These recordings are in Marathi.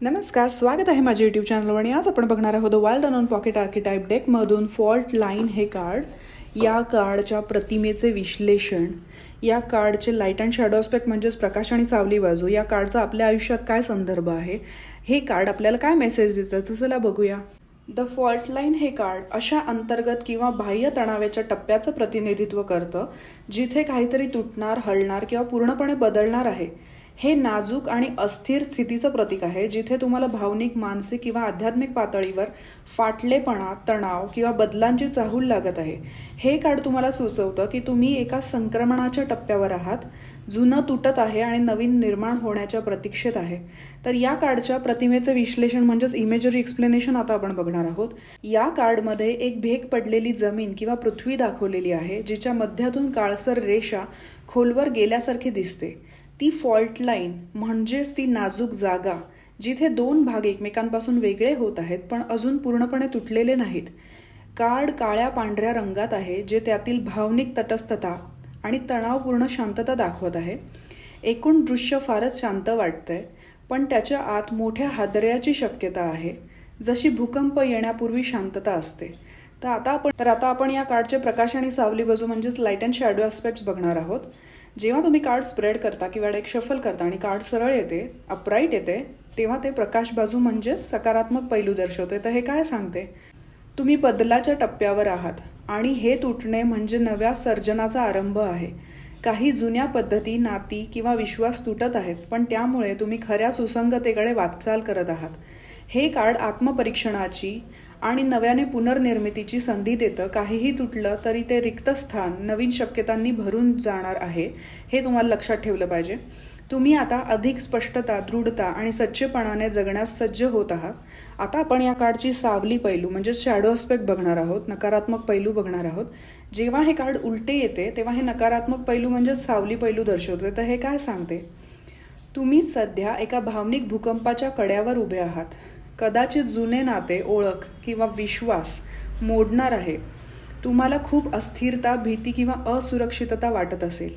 नमस्कार स्वागत आहे माझ्या यूट्यूब चॅनलवर आणि आज आपण बघणार आहोत वाईल्ड अनॉन पॉकेट आर्किटाईप डेकमधून फॉल्ट लाईन हे कार्ड या कार्डच्या प्रतिमेचे विश्लेषण या कार्डचे लाइट अँड शॅडो अस्पेक्ट म्हणजेच प्रकाश आणि सावली बाजू या कार्डचा आपल्या आयुष्यात काय संदर्भ आहे हे कार्ड आपल्याला काय मेसेज देतं? तर चला बघूया. द फॉल्ट लाईन हे कार्ड अशा अंतर्गत किंवा बाह्य तणावाच्या टप्प्याचं प्रतिनिधित्व करतं जिथे काहीतरी तुटणार हलणार किंवा पूर्णपणे बदलणार आहे. हे नाजूक आणि अस्थिर स्थितीचं प्रतीक आहे जिथे तुम्हाला भावनिक मानसिक किंवा आध्यात्मिक पातळीवर फाटलेपणा तणाव किंवा बदलांची चाहूल लागत आहे. हे कार्ड तुम्हाला सुचवतं की तुम्ही एका संक्रमणाच्या टप्प्यावर आहात जुनं तुटत आहे आणि नवीन निर्माण होण्याच्या प्रतीक्षेत आहे. तर या कार्डच्या प्रतिमेचं विश्लेषण म्हणजेच इमेजरी एक्सप्लेनेशन आता आपण बघणार आहोत. या कार्डमध्ये एक भेग पडलेली जमीन किंवा पृथ्वी दाखवलेली आहे जिच्या मध्यातून काळसर रेषा खोलवर गेल्यासारखी दिसते. ती फॉल्ट लाईन म्हणजेच ती नाजूक जागा जिथे दोन भाग एकमेकांपासून वेगळे होत आहेत पण अजून पूर्णपणे तुटलेले नाहीत. कार्ड काळ्या पांढऱ्या रंगात आहे जे त्यातील भावनिक तटस्थता आणि तणावपूर्ण शांतता दाखवत आहे. एकूण दृश्य फारच शांत वाटतंय पण त्याच्या आत मोठ्या हादऱ्याची शक्यता आहे. जशी भूकंप येण्यापूर्वी शांतता असते. तर आता आपण तर आता आपण या कार्डचे प्रकाश आणि सावली बाजू म्हणजेच लाइट अँड शॅडो अस्पेक्ट्स बघणार आहोत. जेव्हा तुम्ही कार्ड स्प्रेड करता किंवा डेक शफल करता आणि कार्ड सरळ येते अपराईट येते तेव्हा ते प्रकाश बाजू म्हणजेच सकारात्मक पैलू दर्शवते. तर हे काय सांगते? तुम्ही बदलाच्या टप्प्यावर आहात आणि हे तुटणे म्हणजे नव्या सर्जनाचा आरंभ आहे. काही जुन्या पद्धती नाती किंवा विश्वास तुटत आहेत पण त्यामुळे तुम्ही खऱ्या सुसंगतेकडे वाटचाल करत आहात. हे कार्ड आत्मपरीक्षणाची आणि नव्याने पुनर्निर्मितीची संधी देतं. काहीही तुटलं तरी ते रिक्त स्थान नवीन शक्यतांनी भरून जाणार आहे हे तुम्हाला लक्षात ठेवलं पाहिजे. तुम्ही आता अधिक स्पष्टता दृढता आणि सच्चेपणाने जगण्यास सज्ज होत आहात. आता आपण या कार्डची सावली पैलू म्हणजे शॅडो अस्पेक्ट बघणार आहोत नकारात्मक पैलू बघणार आहोत. जेव्हा हे कार्ड उलटे येते तेव्हा हे नकारात्मक पैलू म्हणजे सावली पैलू दर्शवते. तर हे काय सांगते? तुम्ही सध्या एका भावनिक भूकंपाच्या कड्यावर उभे आहात. कदाचित जुने नाते ओळख किंवा विश्वास मोडणार आहे. तुम्हाला खूप अस्थिरता भीती किंवा असुरक्षितता वाटत असेल.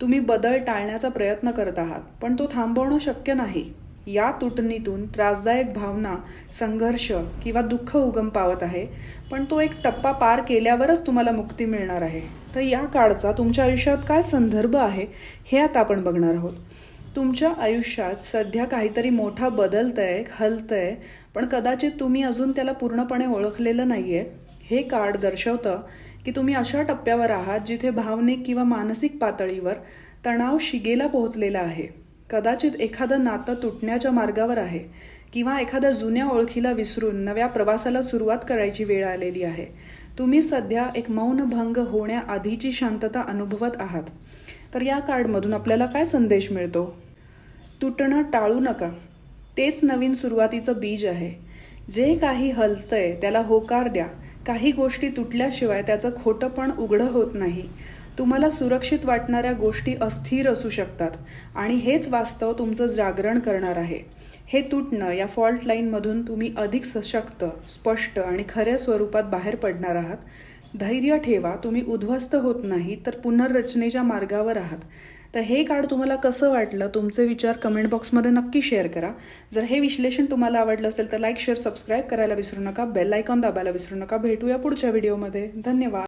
तुम्ही बदल टाळण्याचा प्रयत्न करत आहात पण तो थांबवणं शक्य नाही. या तुटणीतून त्रासदायक भावना संघर्ष किंवा दुःख उगम पावत आहे पण तो एक टप्पा पार केल्यावरच तुम्हाला मुक्ती मिळणार आहे. तर या काळचा तुमच्या आयुष्यात काय संदर्भ आहे हे आता आपण बघणार आहोत. तुमच्या आयुष्यात सध्या काहीतरी मोठा बदलतंय हलतंय पण कदाचित तुम्ही अजून त्याला पूर्णपणे ओळखलेलं नाही आहे हे कार्ड दर्शवतं की तुम्ही अशा टप्प्यावर आहात जिथे भावनिक किंवा मानसिक पातळीवर तणाव शिगेला पोहोचलेला आहे. कदाचित एखादं नातं तुटण्याच्या मार्गावर आहे किंवा एखाद्या जुन्या ओळखीला विसरून नव्या प्रवासाला सुरुवात करायची वेळ आलेली आहे. तुम्ही सध्या एक मौनभंग होण्याआधीची शांतता अनुभवत आहात. तर या कार्डमधून आपल्याला काय संदेश मिळतो? तुटणं टाळू नका. तेच नवीन सुरुवातीचं बीज आहे. जे काही हलतंय त्याला होकार द्या. काही गोष्टी तुटल्याशिवाय त्याचं खोटं पण उघडं होत नाही. तुम्हाला सुरक्षित वाटणाऱ्या गोष्टी अस्थिर असू शकतात आणि हेच वास्तव तुमचं जागरण करणार आहे. हे तुटणं या फॉल्ट लाईनमधून तुम्ही अधिक सशक्त स्पष्ट आणि खऱ्या स्वरूपात बाहेर पडणार आहात. धैर्य ठेवा तुम्ही उद्ध्वस्त होत नाही तर पुनर्रचनेच्या मार्गावर आहात तर हे कार्ड तुम्हाला कसं वाटलं तुमचे विचार कमेंट बॉक्समध्ये नक्की शेअर करा. जर हे विश्लेषण तुम्हाला आवडलं असेल तर लाईक शेअर सबस्क्राईब करायला विसरू नका. बेल आयकॉन दाबायला विसरू नका. भेटूया पुढच्या व्हिडिओमध्ये. धन्यवाद.